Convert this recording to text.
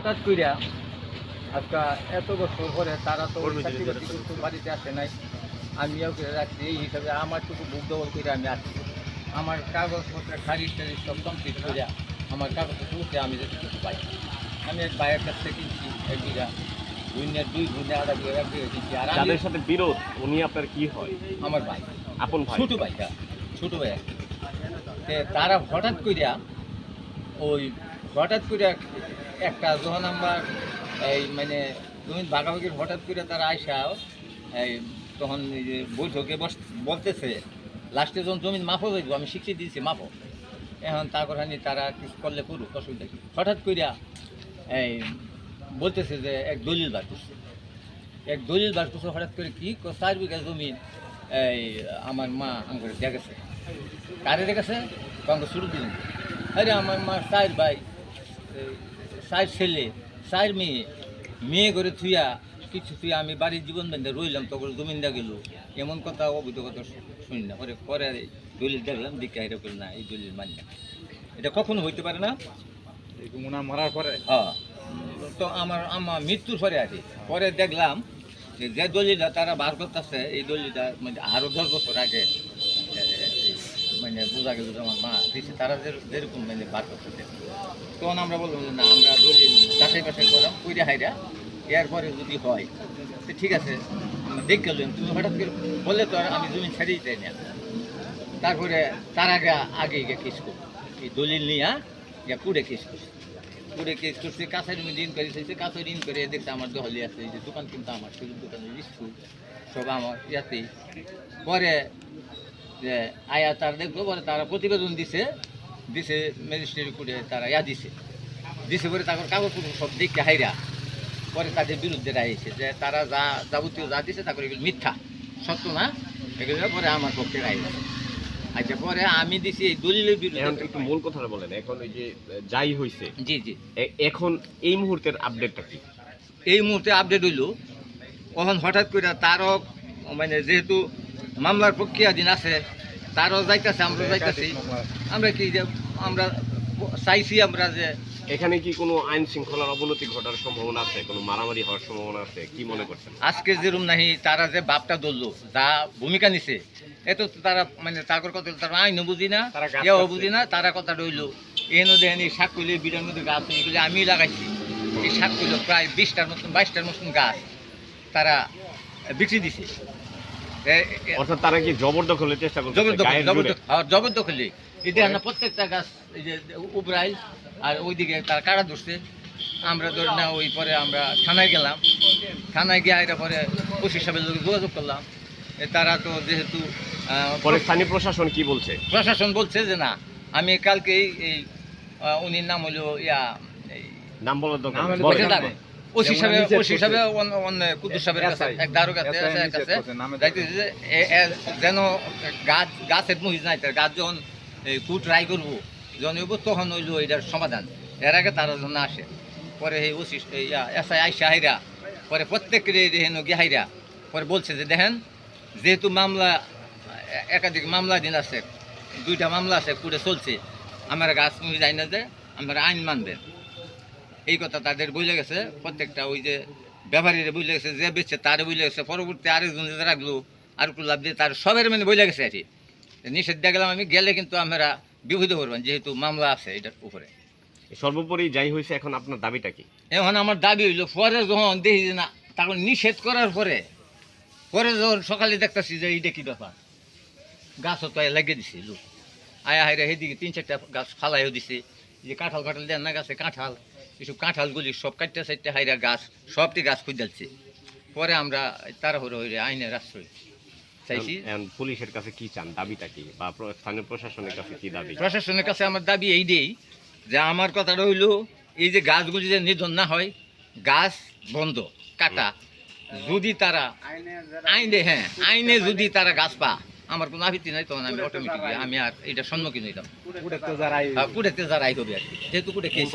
হঠাৎ কইরা আজকে এত বছর পরে তারা তো বাড়িতে আসে নাই। আমিও করে রাখছি এই হিসাবে আমার টুকু বুক দখল করে আমি আসছি। আমার কাগজপত্র খারিজ টারিজ সব কমপ্লিট করে আমার কাগজপত্র আমি যেটুকু পাই। আমি এক ভাইয়ের কাছ থেকে কিনছি এক বিঘা। দুইনের দুই গুণে আধা বিঘা এক বিঘা কিনছি। আর আমি যাদের সাথে বিরোধ উনি আপনার কি হয়? আমার ভাই। আপন ভাই? ছোট ভাই ছোট ভাই। তারা হঠাৎ করিয়া ওই হঠাৎ করিয়া একটা যখন আমার এই মানে জমিন ভাগাভাগির হঠাৎ করে তারা আইসা, এই তখন বৈঠকে বস, বলতেছে লাস্টে যখন জমিন মাপো যাইব, আমি শিখিয়ে দিয়েছি মাপো এখন তারপর হানি তারা কিছু করলে করুক, অসুবিধা কি? হঠাৎ করিয়া এই বলতেছে যে এক দলিল বার করছে। এক দলিল বার করছে, হঠাৎ করে কি? চার বিঘা জমি এই আমার মা আমার দেখেছে। কারে দেখেছে? কংগ্রেস শুরু দিলেন। আরে আমার মা চার ভাই। চার ছেলে চার মেয়ে। মেয়ে করে থুইয়া কিছু তুই আমি বাড়ির জীবন বেঁধে রইলাম তখন জমিন দা গেল। এমন কথা অবৈধ কথা শুনি না। পরে পরে দলিল দেখলাম দিকে হেরে না এই দলিল মানি না। এটা কখনো হইতে পারে না? উনার মারার পরে? হ্যাঁ। তো আমার আমার মৃত্যুর পরে কি। পরে দেখলাম যে যে দলিলটা তারা বার করতেছে এই দলিলটা মানে আরও দশ বছর আগে। মানে বোঝা গেল যে আমার মা দিচ্ছে তারা যেরকম মানে বার করতেছে। তখন আমরা বললাম যে না, আমরা দলিল যাচাই বাছাই করলাম কইরা হাইরা, এরপরে যদি হয়, তো ঠিক আছে দেখ গেলাম তুমি হঠাৎ করে বললে তো আর আমি জমি ছেড়ে দিতে না। তারপরে তার আগে আগে গিয়ে কেস করব। এই দলিল নিয়ে গিয়ে কুড়ে কেস করছে। কুড়ে কেস করছে কাছারি ঋণ করে চাইছে কাছারি ঋণ করে দেখছে আমার দহলে আছে, এই যে দোকান কিন্তু আমার শুধু দোকানের স্কুল, সব আমার, ইয়াতেই। পরে যে আয়া তার দেখব পরে তারা প্রতিবেদন দিছে দিছে ম্যাজিস্ট্রেট কোর্টে তারা ইয়া দিছে। দিছে পরে তারপর কাগজপত্র সব দেখে হাইরা। পরে তাদের বিরুদ্ধে রাইছে যে তারা যা যাবতীয় যা দিছে তারপরে এগুলো মিথ্যা। সত্য না? এগুলো পরে আমার পক্ষে রায়। আচ্ছা পরে আমি দিছি এই দলিলের এখন বিরুদ্ধে একটু মূল কথাটা বলেন এখন ওই যে যাই হয়েছে জি জি। এখন এই মুহূর্তের আপডেটটা কি? এই মুহূর্তে আপডেট হইল। তখন হঠাৎ করে তারও মানে যেহেতু মামলার প্রক্রিয়াধীন আছে তারও যাইতেছে আমরা যাইতেছি। আমরা কি যে আমরা চাইছি আমরা যে এখানে কি কোনো আইন শৃঙ্খলার অবনতি ঘটার সম্ভাবনা আছে? কোনো মারামারি হওয়ার সম্ভাবনা আছে? কি মনে করছেন? আজকে যেরকম নাহি তারা যে বাপটা ধরলো যা ভূমিকা নিছে এত তো তারা মানে তারপর কথা তারা আইনও বুঝি না গাছ বুঝি না তারা কথা রইল। এনো দেখেন এই শাক কইলে বিড়ার মধ্যে গাছ এগুলো আমি লাগাইছি। এই শাক কইলো প্রায় বিশটার মতন বাইশটার মতন গাছ তারা বিক্রি দিছে। অর্থাৎ তারা কি জবরদখলের চেষ্টা করছে জবরদখল গায়ের জবরদখল জবরদখলে এই দেখেন না প্রত্যেকটা গাছ এই যে উপরাইল আর ওইদিকে তার কাড়া ধরছে? আমরা ধরে না ওই পরে আমরা থানায় গেলাম। থানায় গিয়ে আইরা পরে ওসি সাহেবের লোক যোগাযোগ করলাম। তারা তো যেহেতু পরে স্থানীয় প্রশাসন কি বলছে? প্রশাসন বলছে যে না আমি কালকেই এই উনির নাম হলো ইয়া এই নাম বলার দরকার ওসি সাহেব ওসি সাহেব অন্য- অন্য কুদ্দুস সাহেবের কাছে এক দারোগা SI আছে কাছে করছে, যে এ- এ- যেন গাছ গাছের মহিষ নাই তার গাছ যখন এই কুট রাই করব যখন হইব তখন হইল এটার সমাধান। এর আগে তারা যখন আসে পরে এই ওসি ইয়া এসআই আইসা হাইরা পরে প্রত্যেকের হেন গিয়ে পরে বলছে যে দেখেন যেহেতু মামলা একাধিক মামলা দিন আছে দুইটা মামলা আছে কুড়ে চলছে আমার গাছ মহিষ না যে আমার আইন মানবেন। এই কথা তাদের বুঝলে গেছে প্রত্যেকটা ওই যে ব্যবহারীরা বুঝলে গেছে যে বেচছে তারে বুঝলে গেছে পরবর্তী আরেকজন যে রাখল আর একটু লাভ দিয়ে তার সবের মানে বুঝলে গেছে আর কি। নিষেধ দিয়ে গেলাম আমি গেলে কিন্তু আমরা বিভূত করবেন যেহেতু মামলা আছে এটার উপরে। সর্বোপরি যাই হয়েছে এখন আপনার দাবিটা কি? এখন আমার দাবি হইল পরে যখন দেখি যে না তখন নিষেধ করার পরে পরে যখন সকালে দেখতেছি যে এইটা কি ব্যাপার গাছও তো লাগিয়ে দিছে লোক। আয়া হাইরা সেদিকে তিন চারটা গাছ ফালাইও দিছে যে কাঁঠাল কাঁঠাল দেন না গাছে কাঁঠাল। এসব কাঁঠালগুলি সব কাটতে চারটে হাইরা গাছ সবটি গাছ খুঁজালছে পরে আমরা তাড়াহুড়ো হইরে আইনের আশ্রয় চাইছি। পুলিশের কাছে কি চান? দাবিটা কি? বা স্থানীয় প্রশাসনের কাছে কি দাবি? প্রশাসনের কাছে আমার দাবি এই দিয়েই যে আমার কথাটা হইল এই যে গাছগুলি যে নিধন না হয় গাছ বন্ধ কাটা। যদি তারা আইনে হ্যাঁ আইনে যদি তারা গাছ পা আমার কোনো আপত্তি নাই তখন আমি অটোমেটিক আমি আর এটা সম্মুখীন হইতাম। কুড়েতে যারা আই হবে আর কি যেহেতু কুড়ে